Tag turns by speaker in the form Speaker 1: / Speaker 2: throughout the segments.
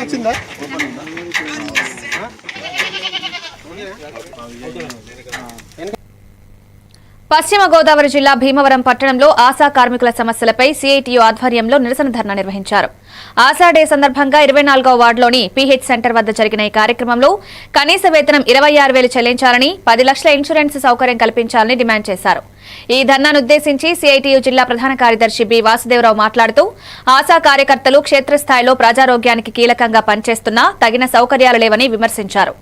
Speaker 1: వచ్చిందా పశ్చిమ గోదావరి జిల్లా భీమవరం పట్టణంలో ఆశా కార్మికుల సమస్యలపై సిఐటియు ఆధ్వర్యంలో నిరసన ధర్నా నిర్వహించారు. ఆశా డే సందర్భంగా ఇరవై నాలుగో వార్డులోని పీహెచ్ సెంటర్ వద్ద జరిగిన ఈ కార్యక్రమంలో కనీస వేతనం ఇరవై ఆరు వేలు చెల్లించాలని పది లక్షల ఇన్సూరెన్స్ సౌకర్యం కల్పించాలని డిమాండ్ చేశారు. ఈ ధర్నానుద్దేశించి సిఐటియు జిల్లా ప్రధాన కార్యదర్శి బి వాసుదేవరావు మాట్లాడుతూ ఆశా కార్యకర్తలు క్షేత్రస్థాయిలో ప్రజారోగ్యానికి కీలకంగా పనిచేస్తున్నా తగిన సౌకర్యాలు లేవని విమర్శించారు.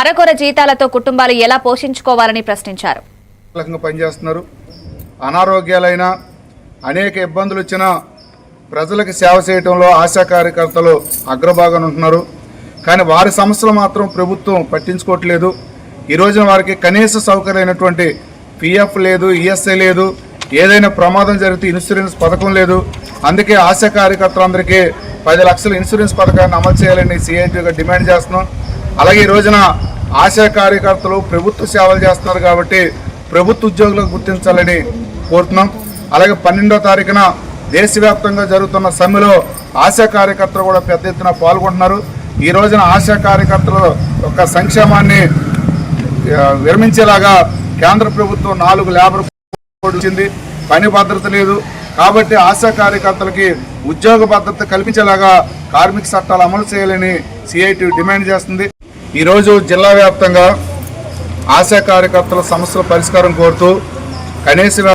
Speaker 1: అరకొర జీతాలతో కుటుంబాలు ఎలా పోషించుకోవాలని ప్రశ్నించారు.
Speaker 2: కీలకంగా పనిచేస్తున్నారు. అనారోగ్యాలైన అనేక ఇబ్బందులు వచ్చిన ప్రజలకు సేవ చేయడంలో ఆశా కార్యకర్తలు అగ్రభాగం ఉంటున్నారు. కానీ వారి సమస్యలు మాత్రం ప్రభుత్వం పట్టించుకోవట్లేదు. ఈ రోజున వారికి కనీస సౌకర్యమైనటువంటి పిఎఫ్ లేదు ఈఎస్ఐ లేదు ఏదైనా ప్రమాదం జరిగితే ఇన్సూరెన్స్ పథకం లేదు. అందుకే ఆశా కార్యకర్తలందరికీ పది లక్షల ఇన్సూరెన్స్ పథకాన్ని అమలు చేయాలని సిఐటిగా డిమాండ్ చేస్తున్నాం. అలాగే ఈ రోజున ఆశా కార్యకర్తలు ప్రభుత్వ సేవలు చేస్తున్నారు కాబట్టి ప్రభుత్వ ఉద్యోగులకు గుర్తించాలని కోరుతున్నాం. అలాగే పన్నెండో తారీఖున దేశవ్యాప్తంగా జరుగుతున్న సమ్మెలో ఆశా కార్యకర్తలు కూడా పెద్ద ఎత్తున పాల్గొంటున్నారు. ఈ రోజున ఆశా కార్యకర్తల యొక్క సంక్షేమాన్ని విరమించేలాగా కేంద్ర ప్రభుత్వం నాలుగు లేబర్ కోడ్ పని భద్రత లేదు. కాబట్టి ఆశా కార్యకర్తలకి ఉద్యోగ భద్రత కల్పించేలాగా కార్మిక చట్టాలు అమలు చేయాలని సిఐటి డిమాండ్ చేస్తుంది. ఈరోజు జిల్లా వ్యాప్తంగా ఆశా కార్యకర్తల సమస్యల పరిష్కారం కోరుతూ కనీస